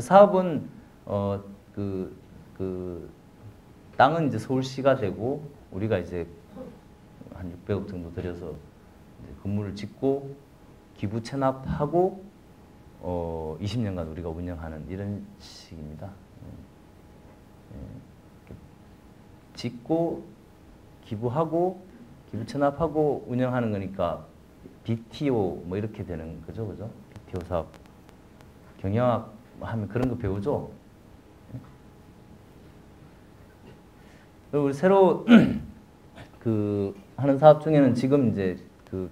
사업은 어 그 그 땅은 이제 서울시가 되고 우리가 이제 한 600억 정도 들여서 건물을 짓고 기부 체납하고 어 20년간 우리가 운영하는 이런 식입니다. 예. 예. 짓고 기부하고 기부 체납하고 운영하는 거니까 BTO 뭐 이렇게 되는 거죠, 그죠? BTO 사업 경영학 하면 그런 거 배우죠. 그리고 우리 새로 그 하는 사업 중에는 지금 이제 그,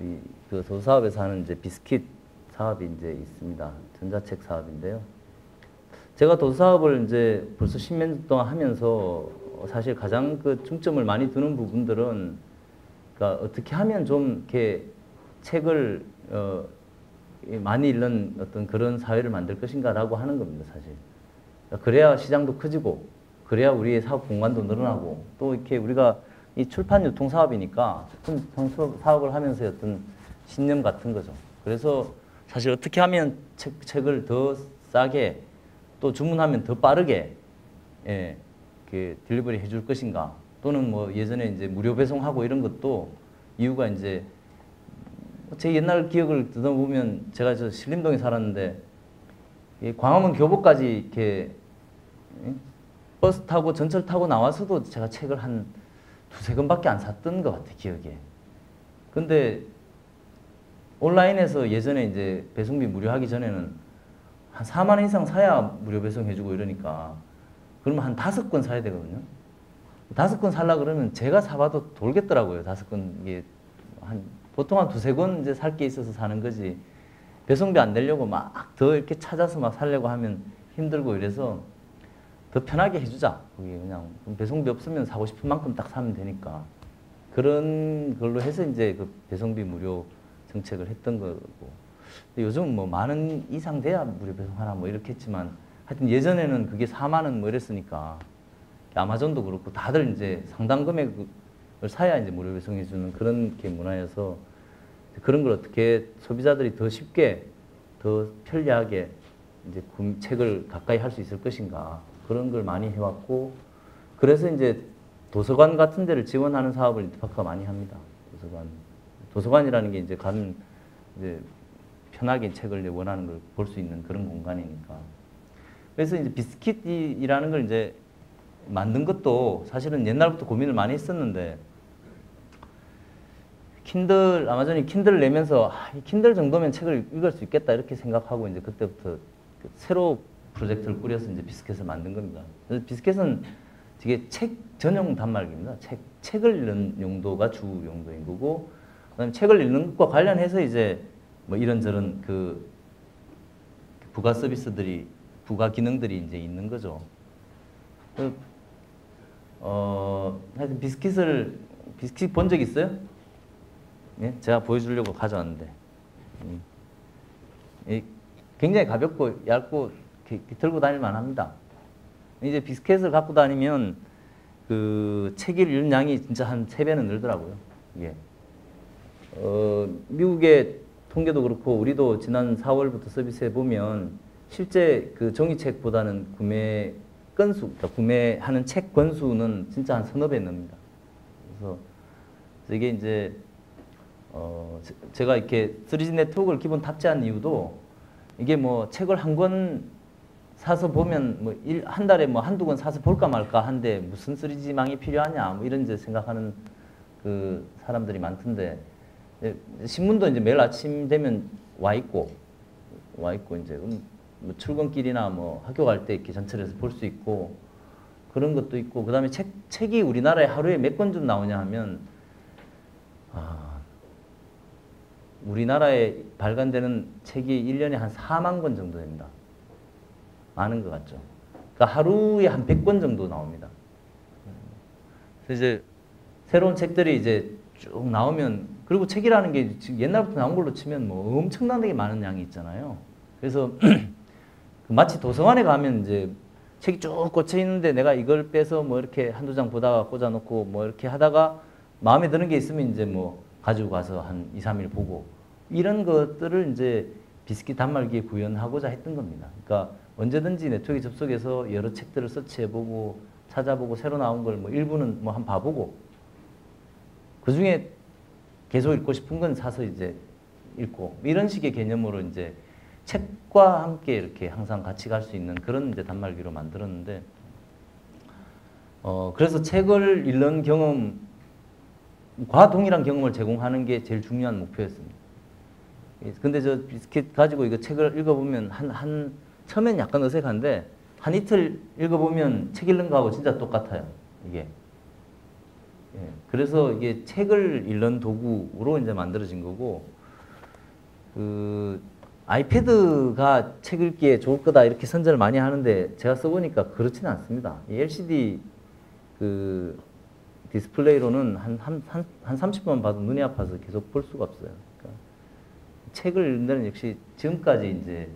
이, 그 도사업에서 하는 이제 비스킷 사업이 이제 있습니다. 전자책 사업인데요. 제가 도사업을 이제 벌써 십몇 년 동안 하면서 사실 가장 그 중점을 많이 두는 부분들은 그러니까 어떻게 하면 좀 이렇게 책을 어, 많이 읽는 어떤 그런 사회를 만들 것인가라고 하는 겁니다, 사실. 그러니까 그래야 시장도 커지고, 그래야 우리의 사업 공간도 늘어나고, 또 이렇게 우리가 이 출판 유통 사업이니까 출판 사업을 하면서 어떤 신념 같은 거죠. 그래서 사실 어떻게 하면 책, 책을 더 싸게 또 주문하면 더 빠르게 예, 그 딜리버리 해줄 것인가 또는 뭐 예전에 이제 무료 배송하고 이런 것도 이유가 이제 제 옛날 기억을 듣어보면 제가 저 신림동에 살았는데 이 광화문 교보까지 이렇게 예? 버스 타고 전철 타고 나와서도 제가 책을 한 두세 권밖에 안 샀던 것 같아 기억에. 근데 온라인에서 예전에 이제 배송비 무료하기 전에는 한 4만 원 이상 사야 무료 배송해주고 이러니까 그러면 한 다섯 권 사야 되거든요. 다섯 권 살라 그러면 제가 사봐도 돌겠더라고요. 다섯 권 이게 한 보통 한 두세 권 이제 살 게 있어서 사는 거지. 배송비 안 내려고 막 더 이렇게 찾아서 막 살려고 하면 힘들고 이래서 더 편하게 해주자. 그게 그냥 배송비 없으면 사고 싶은 만큼 딱 사면 되니까 그런 걸로 해서 이제 그 배송비 무료 정책을 했던 거고. 요즘 뭐 만원 이상 돼야 무료 배송하나 뭐 이렇게 했지만 하여튼 예전에는 그게 4만 원 뭐 이랬으니까 아마존도 그렇고 다들 이제 상당 금액을 사야 이제 무료 배송해 주는 그런 게 문화여서 그런 걸 어떻게 소비자들이 더 쉽게 더 편리하게 이제 책을 가까이 할 수 있을 것인가 그런 걸 많이 해왔고 그래서 이제 도서관 같은 데를 지원하는 사업을 인터파크가 많이 합니다. 도서관 도서관이라는 게 이제 간 이제 편하게 책을 원하는 걸 볼 수 있는 그런 공간이니까. 그래서 이제 비스킷이라는 걸 이제 만든 것도 사실은 옛날부터 고민을 많이 했었는데 킨들 아마존이 킨들을 내면서 아, 이 킨들 정도면 책을 읽을 수 있겠다 이렇게 생각하고 이제 그때부터 그 새로 프로젝트를 꾸려서 이제 비스켓을 만든 겁니다. 그래서 비스켓은 되게 책 전용 단말기입니다. 책 책을 읽는 용도가 주 용도인 거고 그다음에 책을 읽는 것과 관련해서 이제 뭐 이런저런 그 부가 서비스들이 부가 기능들이 이제 있는 거죠. 그, 어, 하여튼 비스킷을 비스킷 본 적 있어요? 예? 제가 보여주려고 가져왔는데 음. 이, 굉장히 가볍고 얇고 들고 다닐만 합니다. 이제 비스켓을 갖고 다니면 그 책을 읽는 양이 진짜 한 세배는 늘더라고요. 이게. 어, 미국의 통계도 그렇고 우리도 지난 4월부터 서비스해 보면 실제 그 종이책보다는 구매 건수, 그러니까 구매하는 책 권수는 진짜 한 서너 배 늡니다. 그래서 이게 이제 어 제가 이렇게 3G 네트워크를 기본 탑재한 이유도 이게 뭐 책을 한 권 사서 보면 뭐 한 달에 뭐 한두 권 사서 볼까 말까 한데 무슨 3G망이 필요하냐 뭐 이런 이제 생각하는 그 사람들이 많던데 신문도 이제 매일 아침 되면 와 있고 와 있고 이제 뭐 출근길이나 뭐 학교 갈 때 이렇게 전철에서 볼 수 있고 그런 것도 있고 그다음에 책 책이 우리나라에 하루에 몇 권 좀 나오냐 하면 아 우리나라에 발간되는 책이 1년에 한 4만 권 정도 됩니다. 많은 것 같죠. 그러니까 하루에 한 100권 정도 나옵니다. 그래서 이제 새로운 책들이 이제 쭉 나오면 그리고 책이라는 게 옛날부터 나온 걸로 치면 뭐 엄청나게 많은 양이 있잖아요. 그래서 마치 도서관에 가면 이제 책이 쭉 꽂혀 있는데 내가 이걸 빼서 뭐 이렇게 한두 장 보다가 꽂아 놓고 뭐 이렇게 하다가 마음에 드는 게 있으면 이제 뭐 가지고 가서 한 2, 3일 보고 이런 것들을 이제 비스킷 단말기에 구현하고자 했던 겁니다. 그러니까 언제든지 네트워크에 접속해서 여러 책들을 서치해보고 찾아보고 새로 나온 걸 뭐 일부는 뭐 한 봐보고 그 중에 계속 읽고 싶은 건 사서 이제 읽고 이런 식의 개념으로 이제 책과 함께 이렇게 항상 같이 갈 수 있는 그런 이제 단말기로 만들었는데 어 그래서 책을 읽는 경험 과 동일한 경험을 제공하는 게 제일 중요한 목표였습니다. 예, 근데 저 비스킷 가지고 이거 책을 읽어보면 한, 한, 처음엔 약간 어색한데, 한 이틀 읽어보면 책 읽는 거하고 진짜 똑같아요, 이게. 예, 그래서 이게 책을 읽는 도구로 이제 만들어진 거고, 그, 아이패드가 책 읽기에 좋을 거다 이렇게 선전을 많이 하는데, 제가 써보니까 그렇지는 않습니다. 이 LCD 그 디스플레이로는 한, 한, 한, 한 30분 봐도 눈이 아파서 계속 볼 수가 없어요. 그러니까 책을 읽는 역시 지금까지 이제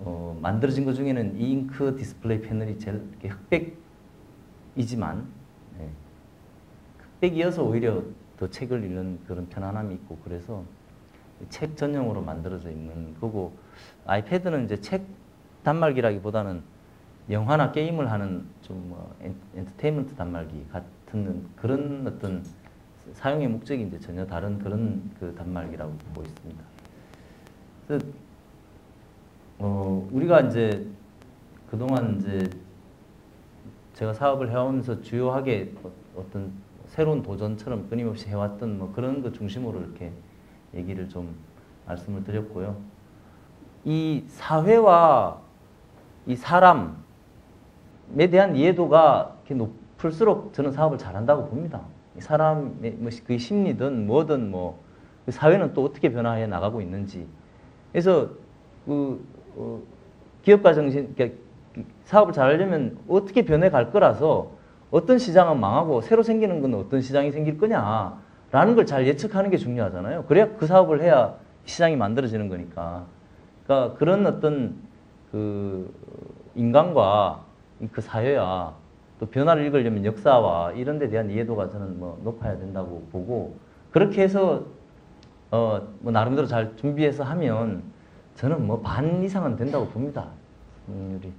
어, 만들어진 것 중에는 이 잉크 디스플레이 패널이 제일 흑백이지만 예, 흑백이어서 오히려 더 책을 읽는 그런 편안함이 있고 그래서 책 전용으로 만들어져 있는 거고 아이패드는 이제 책 단말기라기보다는 영화나 게임을 하는 좀 뭐 엔터테인먼트 단말기 같은 그런 어떤 사용의 목적이 이제 전혀 다른 그런 그 단말기라고 보고 있습니다. 그래서 어 우리가 이제 그동안 이제 제가 사업을 해오면서 주요하게 어- 어떤 새로운 도전처럼 끊임없이 해왔던 뭐 그런 거 중심으로 이렇게 얘기를 좀 말씀을 드렸고요. 이 사회와 이 사람 에 대한 이해도가 높을수록 저는 사업을 잘한다고 봅니다. 이 사람의 뭐그 심리든 뭐든 뭐그 사회는 또 어떻게 변화해 나가고 있는지. 그래서 그 어, 기업가 정신, 그러니까 사업을 잘하려면 어떻게 변해 갈 거라서 어떤 시장은 망하고 새로 생기는 건 어떤 시장이 생길 거냐라는 걸 잘 예측하는 게 중요하잖아요. 그래야 그 사업을 해야 시장이 만들어지는 거니까. 그러니까 그런 어떤 그 인간과 그 사회와 또 변화를 읽으려면 역사와 이런 데 대한 이해도가 저는 뭐 높아야 된다고 보고 그렇게 해서 어 뭐 나름대로 잘 준비해서 하면 저는 뭐 반 이상은 된다고 봅니다. 승률이.